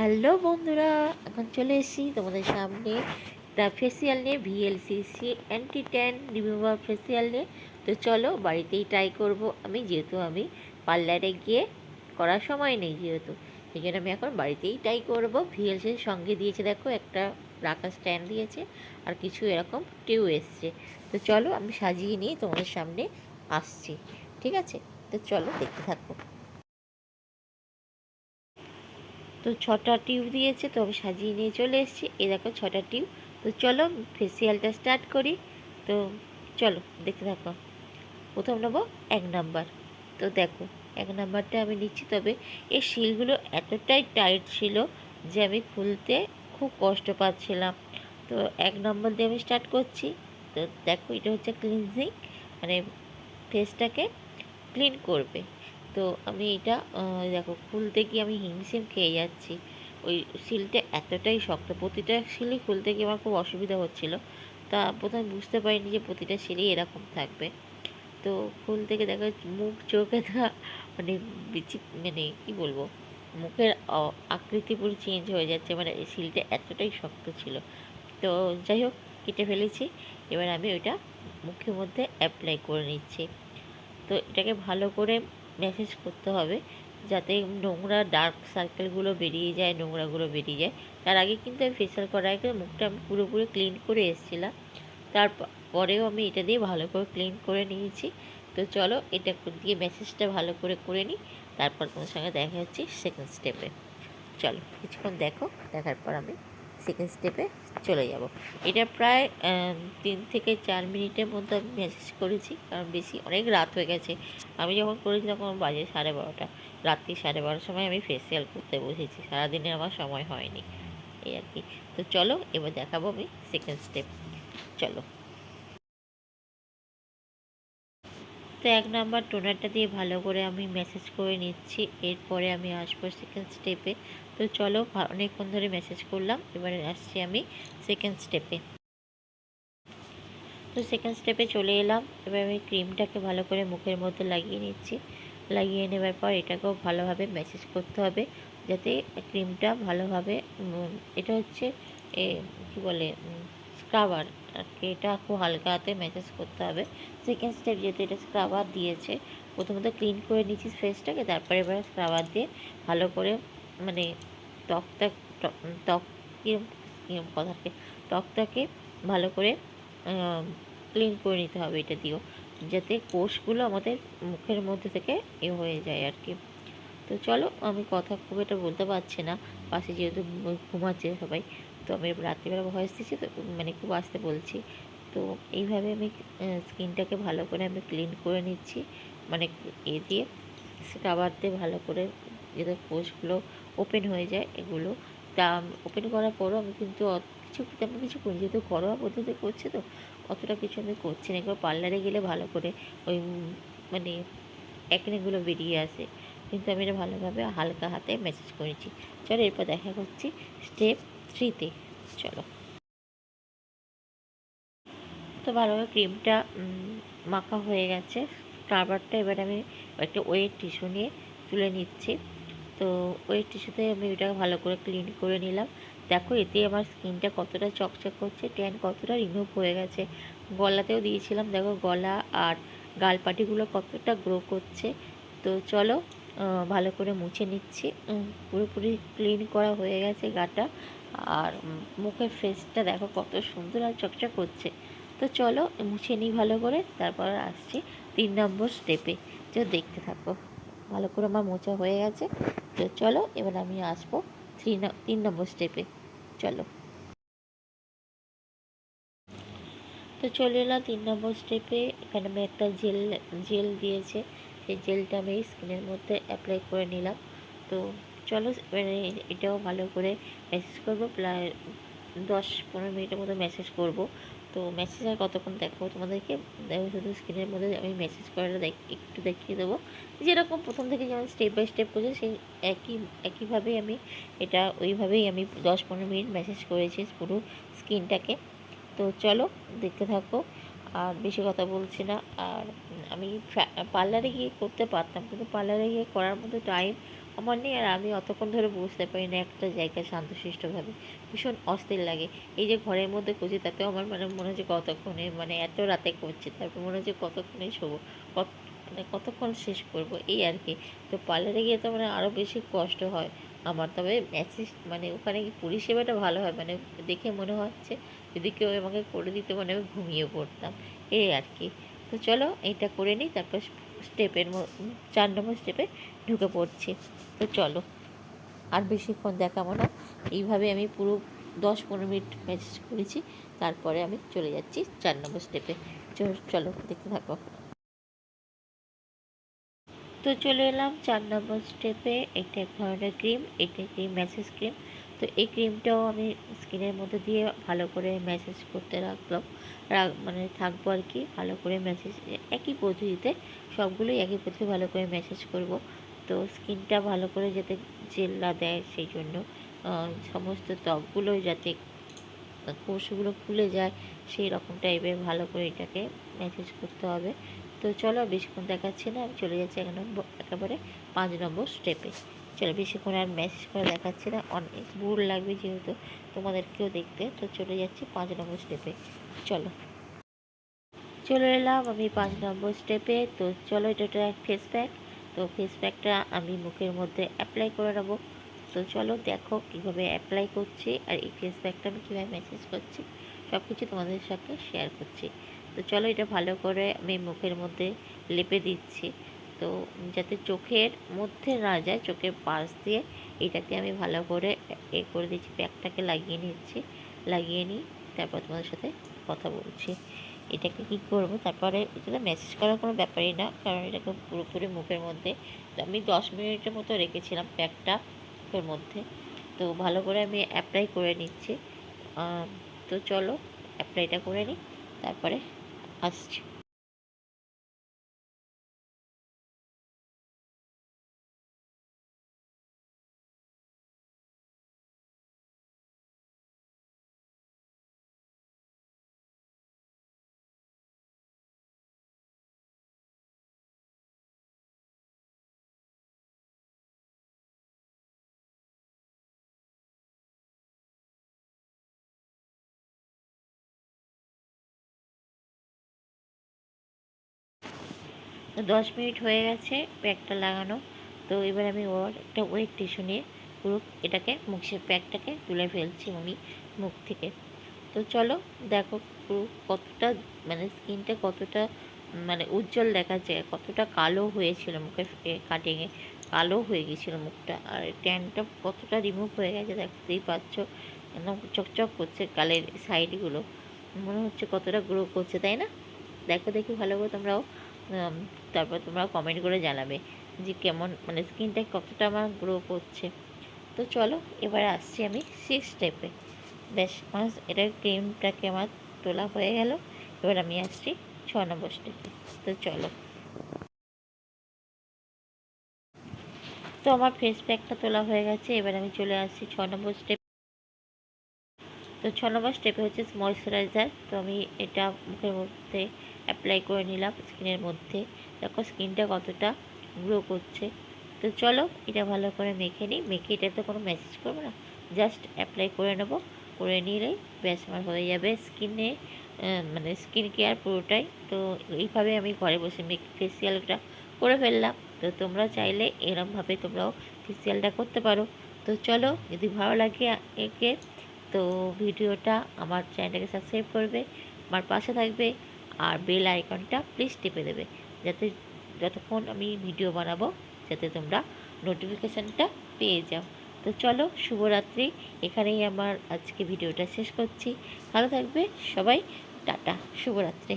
Hello বন্ধুরা, এখন চলে এসেছি তোমাদের সামনে একটা ফেসিয়াল নিয়ে VLCC anti tan remover facial নিয়ে। তো চলো বাড়িতেই ট্রাই করব আমি, যেহেতু আমি পার্লারে গিয়ে করার সময় নেই যেহেতু। সেই জন্য আমি এখন বাড়িতেই ট্রাই করব। ভিএলসির সঙ্গে দিয়েছে দেখো, একটা রাখা স্ট্যান্ড দিয়েছে আর কিছু এরকম টিউ এসছে। তো চলো আমি সাজিয়ে নিয়ে তোমাদের সামনে আসছি, ঠিক আছে? তো চলো দেখতে থাকো। তো ছটা টিউব দিয়েছে, তো আমি সাজিয়ে নিয়ে চলে এসেছি। এই দেখো ছটা টিউব। তো চলো ফেসিয়ালটা স্টার্ট করি। তো চলো, দেখতে থাকো। প্রথম নেব এক নাম্বার। তো দেখো, এক নাম্বারটা আমি নিচ্ছি। তবে এই শিলগুলো এতটাই টাইট ছিল যে আমি খুলতে খুব কষ্ট পাচ্ছিলাম। তো এক নম্বর দিয়ে আমি স্টার্ট করছি। তো দেখো, এটা হচ্ছে ক্লিনজিং মানে ফেসটাকে ক্লিন করবে। তো আমি এটা দেখো খুলতে গিয়ে আমি হিমশিম খেয়ে যাচ্ছি। ওই সিলটা এতটাই শক্ত, প্রতিটা সিলই খুলতে গিয়ে আমার খুব অসুবিধা হচ্ছিল। তা প্রথমে বুঝতে পারিনি যে প্রতিটা সিলই এরকম থাকবে। তো খুল থেকে দেখা মুখ, চোখে মানে বিচি মানে কী বলব, মুখের আকৃতি পুরো চেঞ্জ হয়ে যাচ্ছে। মানে এই সিলটা এতটাই শক্ত ছিল। তো যাই হোক, কেটে ফেলেছি। এবার আমি ওইটা মুখের মধ্যে অ্যাপ্লাই করে নিচ্ছি। তো এটাকে ভালো করে ম্যাসেজ করতে হবে যাতে নোংরা ডার্ক সার্কেলগুলো বেরিয়ে যায় নোংরাগুলো বেরিয়ে যায়। তার আগে কিন্তু আমি ফেশিয়াল করার আগে মুখটা আমি পুরোপুরি ক্লিন করে এসেছিলাম। তারপরেও আমি এটা দিয়ে ভালো করে ক্লিন করে নিয়েছি। তো চলো এটা দিয়ে ম্যাসেজটা ভালো করে করে নিই, তারপর তোমার সঙ্গে দেখা হচ্ছে সেকেন্ড স্টেপে চলো কিছুক্ষণ দেখো, দেখার পর আমি সেকেন্ড স্টেপে চলে যাব। এটা প্রায় তিন থেকে চার মিনিটের মধ্যে আমি মেসেজ করেছি, কারণ বেশি অনেক রাত হয়ে গেছে। আমি যখন করেছি তখন বাজে সাড়ে বারোটা। রাত্রি সাড়ে বারোটার সময় আমি ফেসিয়াল করতে বসেছি। সারাদিনে আমার সময় হয়নি। এই আর কি। তো চলো, এবার দেখাবো আমি সেকেন্ড স্টেপ চলো। তো এক নাম্বার টোনারটা দিয়ে ভালো করে আমি মেসেজ করে নিচ্ছি। এরপরে আমি আসব সেকেন্ড স্টেপে তো চলো অনেকক্ষণ ধরে মেসেজ করলাম, এবারে আসছি আমি সেকেন্ড স্টেপে তো সেকেন্ড স্টেপে চলে এলাম, এবার আমি ক্রিমটাকে ভালো করে মুখের মধ্যে লাগিয়ে নিচ্ছি। লাগিয়ে নেবার পর এটাকেও ভালোভাবে ম্যাসেজ করতে হবে, যাতে ক্রিমটা ভালোভাবে এটা হচ্ছে, এ, কী বলে স্ক্রাবার আর কি এটা খুব হালকা হাতে ম্যাসেজ করতে হবে। সেকেন্ড স্টেপ যেহেতু এটা স্ক্রাবার দিয়েছে, প্রথমত ক্লিন করে নিচ্ছি ফেসটাকে তারপরে এবার স্ক্রাবার দিয়ে ভালো করে মানে ত্বকটা ত্বক- কিরম কথাকে ত্বকটাকে ভালো করে ক্লিন করে নিতে হবে এটা দিয়েও, যাতে কোষগুলো আমাদের মুখের মধ্যে থেকে এ হয়ে যায় আর কি। তো চলো আমি কথা খুব এটা বলতে পারছি না, পাশে যেহেতু ঘুমাচ্ছে সবাই, তো আমি রাত্রিবেলা ভয়েস দিচ্ছি তো মানে খুব আসতে বলছি। তো এইভাবে আমি স্কিনটাকে ভালো করে আমি ক্লিন করে নিচ্ছি মানে এ দিয়ে স্ক্রাবার দিয়ে ভালো করে, যাতে কোষগুলো ওপেন হয়ে যায় এগুলো। তা ওপেন করার পরও আমি কিন্তু কিছু তেমন কিছু করি যেহেতু ঘরোয়া পদ্ধতি করছে তো, অতটা কিছু আমি করছি না। এবার পার্লারে গেলে ভালো করে ওই মানে একনেগুলো বেরিয়ে আসে। কিন্তু আমি এটা ভালোভাবে হালকা হাতে ম্যাসেজ করেছি। চলো এরপর দেখা করছি স্টেপ থ্রিতে চলো। তো ভালোভাবে ক্রিমটা মাখা হয়ে গেছে। কারবারটা এবার আমি একটা ওয়েট টিস্যু নিয়ে তুলে নিচ্ছি। তো ওয়েট টিস্যুতে আমি ওটা ভালো করে ক্লিন করে নিলাম। দেখো, এতে আমার স্কিনটা কতটা চকচক করছে ট্যান কতটা রিমুভ হয়ে গেছে। গলাতেও দিয়েছিলাম, দেখো, গলা আর গালপাটিগুলো কতটা গ্রো করছে। তো চলো ভালো করে মুছে নিচ্ছি। পুরোপুরি ক্লিন করা হয়ে গেছে গাটা। আর মুখের ফেসটা দেখো, কত সুন্দর আর চকচক করছে। তো চলো, মুছে নিই ভালো করে, তারপর আসছি তিন নম্বর স্টেপে তো দেখতে থাকো, ভালো করে আমার মোছা হয়ে গেছে। তো চলো, এবার আমি আসব থ্রি তিন নম্বর স্টেপে চলো। তো চলে এলাম তিন নম্বর স্টেপে এখানে আমি একটা জেল জেল দিয়েছে। সেই জেলটা আমি স্কিনের মধ্যে অ্যাপ্লাই করে নিলাম। তো চলো এবারে এটাও ভালো করে ম্যাসেজ করব। প্রায় দশ পনেরো মিনিটের মতো মেসেজ করব। তো মেসেজ আর কতক্ষণ দেখো তোমাদেরকে দেখো শুধু স্ক্রিনের মধ্যে আমি মেসেজ করাটা দেখ, একটু দেখিয়ে দেবো। যেরকম প্রথম থেকে যেমন স্টেপ বাই স্টেপ করছি, সেই একই একইভাবেই আমি এটা, ওইভাবেই আমি দশ পনেরো মিনিট মেসেজ করেছি পুরো স্কিনটাকে তো চলো, দেখতে থাকো। আর বেশি কথা বলছি না। আর আমি পার্লারে গিয়ে করতে পারতাম, কিন্তু পার্লারে গিয়ে করার মতো টাইম আমার নেই আর আমি অতক্ষণ ধরে বুঝতে পারি না একটা জায়গায় শান্তশিষ্টভাবে। ভীষণ অস্থির লাগে। এই যে ঘরের মধ্যে করছি তাতেও আমার মানে মনে হচ্ছে কতক্ষণে মানে এত রাতে করছি, তারপর মনে হচ্ছে কতক্ষণে শোবো, কত মানে কতক্ষণ শেষ করব, এই আর কি। তো পার্লারে গিয়ে তো মানে আরও বেশি কষ্ট হয় আমার। তবে ম্যাসেজ মানে ওখানে পরিষেবাটা ভালো হয় মানে দেখে মনে হচ্ছে যদি কেউ আমাকে করে দিতে মানে আমি ঘুমিয়ে পড়তাম, এই আর কি। তো চলো, এইটা করে নিই, তারপর স্টেপের চার নম্বর স্টেপে ঢুকে পড়ছি। তো চলো। আর বেশিক্ষণ দেখাবো না। এইভাবে আমি পুরো দশ পনেরো মিনিট ম্যাসেজ করেছি। তারপরে আমি চলে যাচ্ছি চার নম্বর স্টেপে চলো দেখতে থাকো। তো চলে এলাম চার নম্বর স্টেপে এটা এক ধরনের ক্রিম এটা ক্রিম ম্যাসেজ ক্রিম তো এই ক্রিমটাও আমি স্কিনের মধ্যে দিয়ে ভালো করে ম্যাসেজ করতে রাখলাম। মানে থাকব আর কি, ভালো করে ম্যাসেজ একই পদ্ধতিতে সবগুলোই একই পদ্ধতি ভালো করে ম্যাসেজ করব। তো স্কিনটা ভালো করে যাতে জেল্লা দেয় সেই জন্য সমস্ত ত্বকগুলো যাতে কোষগুলো খুলে যায় সেই রকম টাইপের ভালো করে এটাকে ম্যাসেজ করতে হবে। তো চলো বেশিক্ষণ দেখাচ্ছি না, আমি চলে যাচ্ছি এক নম্বর, একেবারে পাঁচ নম্বর স্টেপে চলো বেশিক্ষণ আর মেসেজ করে দেখাচ্ছি না, অনেক বোর লাগবে যেহেতু তোমাদেরকেও দেখতে, তো চলে যাচ্ছি পাঁচ নম্বর স্টেপে চলো। চলে এলাম আমি পাঁচ নম্বর স্টেপে তো চলো এটা একটা ফেস প্যাক তো ফেস প্যাকটা আমি মুখের মধ্যে অ্যাপ্লাই করে নেব। তো চলো দেখো কীভাবে অ্যাপ্লাই করছি আর এই ফেস প্যাকটা আমি কীভাবে মেসেজ করছি। সব কিছু তোমাদের সাথে শেয়ার করছি। তো চলো এটা ভালো করে আমি মুখের মধ্যে লেপে দিচ্ছি। তো যাতে চোখের মধ্যে না যায়, চোখের পাশ দিয়ে এটাকে আমি ভালো করে এ করে দিচ্ছি প্যাকটাকে লাগিয়ে নিচ্ছি, লাগিয়ে নিই তারপর তোমাদের সাথে কথা বলছি। এটাকে কি করব? তারপরে এটা মেসেজ করার কোনো ব্যাপারই না, কারণ এটাকে পুরোপুরি মুখের মধ্যে। আমি দশ মিনিটের মতো রেখেছিলাম প্যাকটা মুখের মধ্যে। তো ভালো করে আমি অ্যাপ্লাই করে নিচ্ছি। তো চলো অ্যাপ্লাইটা করে নিই, তারপরে আসছি। দশ মিনিট হয়ে গেছে প্যাকটা লাগানো। তো এবার আমি ওর একটা ওয়েট টিস্যু নিয়ে পুরো এটাকে মুখের প্যাকটাকে তুলে ফেলছি আমি মুখ থেকে। তো চলো দেখো পুরো কতটা মানে স্কিনটা কতটা মানে উজ্জ্বল দেখাচ্ছে কতটা কালো হয়েছিল মুখের কাটিংয়ে কালো হয়ে গেছিল মুখটা। আর ট্যানটা কতটা রিমুভ হয়ে গেছে দেখতেই পাচ্ছ। একদম চকচক করছে গালের সাইডগুলো মনে হচ্ছে কতটা গ্রো করছে, তাই না? দেখো দেখি ভালো করে তোমরাও তারপর তোমরা কমেন্ট করে জানাবে যে কেমন মানে স্কিনটা কতটা আমার গ্রো করছে। তো চলো, এবার আসছি আমি সিক্স স্টেপে বেশ আমার এটার ক্রিমটাকে আমার তোলা হয়ে গেল। এবার আমি আসছি ছ নম্বর স্টেপে তো চলো। তো আমার ফেস প্যাকটা তোলা হয়ে গেছে, এবার আমি চলে আসছি ছ নম্বর স্টেপ তো ছ নম্বর স্টেপে হচ্ছে ময়শ্চারাইজার তো আমি এটা মুখের মধ্যে অ্যাপ্লাই করে নিলাম স্কিনের মধ্যে। দেখো স্কিনটা কতটা গ্রো করছে। তো চলো এটা ভালো করে মেখে নিই। মেখে এটাতে কোনো ম্যাসেজ করব না। জাস্ট অ্যাপ্লাই করে নেব। করে নিলেই ব্যাস আমার হয়ে যাবে স্কিনে মানে স্কিন কেয়ার পুরোটাই। তো এইভাবে আমি ঘরে বসে মেক ফেসিয়ালটা করে ফেললাম। তো তোমরা চাইলে এরমভাবে তোমরাও ফেসিয়ালটা করতে পারো। তো চলো যদি ভালো লাগে একে, তো ভিডিওটা আমার চ্যানেলটাকে সাবস্ক্রাইব করবে। আমার পাশে থাকবে। আর বেল আইকনটা প্লিজ টিপে দেবে। যাতে যতক্ষণ আমি ভিডিও বানাবো, যাতে তোমরা নোটিফিকেশানটা পেয়ে যাও। তো চলো, শুভরাত্রি। এখানেই আমার আজকে ভিডিওটা শেষ করছি। ভালো থাকবে সবাই। টাটা, শুভরাত্রি।